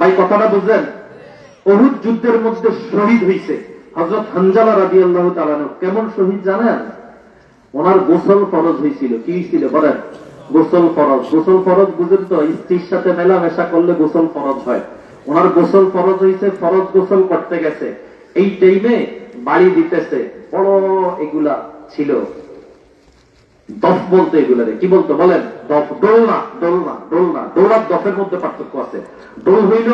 ভাই, কথাটা বুঝলেন? অহুদ যুদ্ধের মধ্যে শহীদ হয়েছে হজরত হানজালা রাজি আল্লাহ তালানো কেমন শহীদ জানেন? ওনার গোসল ফরজ হয়েছিল কি হয়েছিল বলেন? গোসল ফরজ। গোসল ফরজ বুঝেন তো, স্ত্রীর সাথে মেলামেশা করলে গোসল ফরজ হয়। ওনার গোসল ফরজ হয়েছে ফরজ গোসল করতে গেছে। এই টাইমে বাড়ি দিতেছে। বড় এগুলা ছিল। দফ বলতে এগুলো কি বলতো বলেন? দোলনা দোলনা দোলনা দোলার দফের মধ্যে পার্থক্য আছে। দোল হইল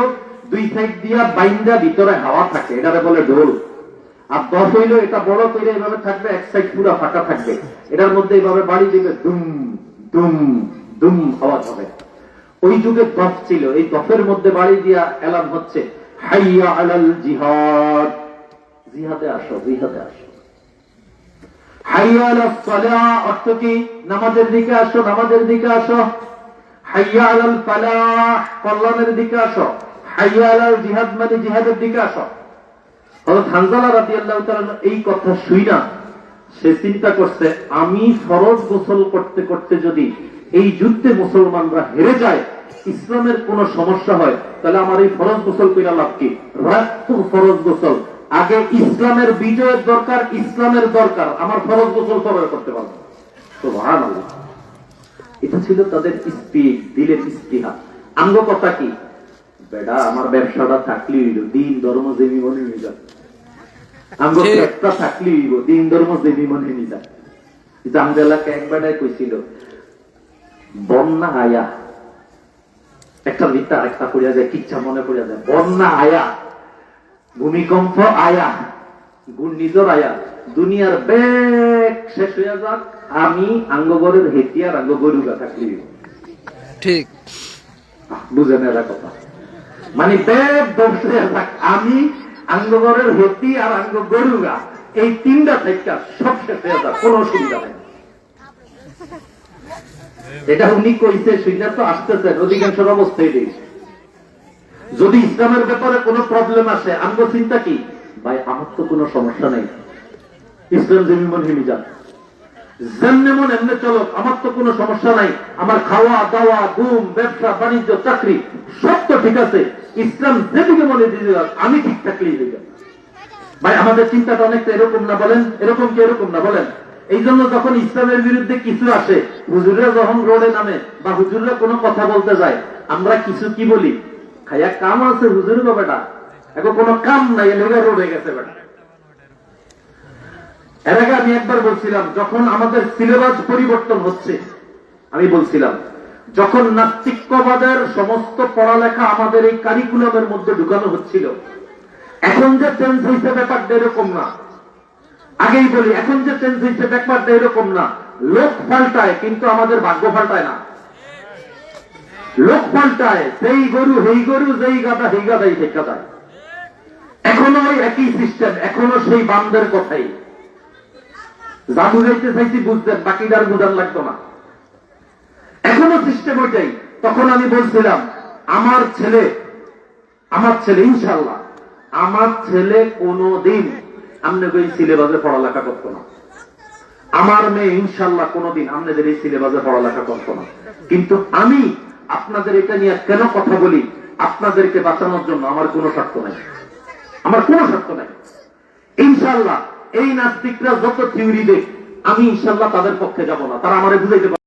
দুই সাইড দিয়া বাইন্দা ভিতরে হাওয়া থাকে বলে আর দশ হইল এটা বড় করে এভাবে থাকবে, এক সাইড পুরো ফাঁকা থাকবে। এটার মধ্যে এইভাবে বাড়ি দিবে দুম দুম দুম আওয়াজ হবে। ওই যুগে দফ ছিল, এই দফের মধ্যে বাড়ি দিয়া এলান হচ্ছে, হাইয়া আলাল জিহাদ। জিহাদে আসো জিহাদে আসো। অর্থ কি? নামাজের দিকে আসো, নামাজের দিকে আসো। কল্যাণের দিকে আসো। জিহাদ মানে জিহাদের দিকে আসো। এই কথা শুই না সে চিন্তা করছে, আমি ফরজ গোসল করতে করতে যদি এই যুদ্ধে মুসলমানরা হেরে যায়, ইসলামের কোন সমস্যা হয়, তাহলে আমার এই ফরজ গোসল কইরা লাভ কি? রাখতো ফরজ গোসল। আগে ইসলামের বিজয়ের দরকার ইসলামের দরকার। আমার ফরজ গোসল কবে করতে পারব। তো সুবহানাল্লাহ। এটা ছিল তাদের স্পিড দিলের স্পৃহা আঙ্গ কথা কি? বেটা আমার ব্যবসাটা থাকলেই হইল দিন ধর্ম জেমি মনে হয়ে যাবে আঙ্গ। ব্যবসা থাকলেই হইব দিন ধর্ম জেমি মনে হয়ে যায়। জামদেলাকে এক বেটায় কইছিল বন্যা আয়া। একটা মিথ্যা একটা পড়িয়া যায় কিচ্ছা মনে পড়িয়া যায়। বন্যা আয়া। ভূমিকম্প আয়া ঘূর্ণিঝড় আয়া দুনিয়ার ব্যাগ শেষ হইয়া যাক আমি আঙ্গগরের হেতিয়ার আঙ্গ গরুগা হইব। ঠিক। বুঝেন এরা কথা। মানে ব্যাগ ধ্বংস হয়ে থাক আমি আঙ্গগরের হেতি আর আঙ্গ গরুগা এই তিনটা থেকে সব শেষ হয়ে যাক কোনো অসুবিধা নেই। এটা উনি কইছে শুনে তো আসতেছেন অধিকাংশের অবস্থায় নেই যদি ইসলামের ব্যাপারে কোনো প্রবলেম আসে, আমগো চিন্তা কি? ভাই, আমার তো কোনো সমস্যা নেই। ইসলাম জমিমন হিমি যান মন, এমনি চলো আমার তো কোনো সমস্যা নাই। আমার খাওয়া, দাওয়া, ঘুম, ব্যবসা, বাণিজ্য, চাকরি, সব তো ঠিক আছে। ইসলাম যেদিকে মনে দিয়ে আমি ঠিক থাকলেই হয়ে যাবে ভাই, আমাদের চিন্তাটা অনেকটা এরকম না বলেন? এরকম কি এরকম না বলেন? এই জন্য যখন ইসলামের বিরুদ্ধে কিছু আসে, হুজুররা যখন রোডে নামে বা হুজুররা কোনো কথা বলতে যায়, আমরা কিছু কি বলি? খাইয়া কাম আছে হুজুর গো বেটা এখন কোনো কাম নাই এলাকা রোডে গেছে বেটা। এর আগে আমি একবার বলছিলাম, যখন আমাদের সিলেবাস পরিবর্তন হচ্ছে, আমি বলছিলাম, যখন নাস্তিক্যবাদের সমস্ত পড়ালেখা আমাদের এই কারিকুলামের মধ্যে ঢুকানো হচ্ছিল, এখন যে চেঞ্জ হয়েছে ব্যাপারটা এরকম না। আগেই বলি, এখন যে চেঞ্জ হয়েছে ব্যাপারটা এরকম না। লোক পাল্টায়, কিন্তু আমাদের ভাগ্য পাল্টায় না। লোক পাল্টায়, সেই গরু হেই গরু, যেই গাদা হেই গাদাই দেখা যায় এখনও ওই একই সিস্টেম এখনও সেই বান্দের কথাই। যা বুঝাইতে চাইছি বুঝতেন বাকিটার বুঝান লাগতো না। এখনও সিস্টেম ওইটাই। তখন আমি বলছিলাম, আমার ছেলে আমার ছেলে ইনশাল্লাহ আমার ছেলে কোনদিন আপনাদের এই সিলেবাসে পড়ালেখা করতো না। আমার মেয়ে ইনশাল্লাহ কোনদিন আপনাদের এই সিলেবাসে পড়ালেখা করতো না। কিন্তু আমি আপনাদের এটা নিয়ে কেন কথা বলি? আপনাদেরকে বাঁচানোর জন্য আমার কোনো স্বার্থ নাই। আমার কোনো স্বার্থ নাই। ইনশাল্লাহ এই নাস্তিকরা যত থিওরি দেখ, আমি ইনশাল্লাহ তাদের পক্ষে যাব না। তারা আমার বুঝাইতে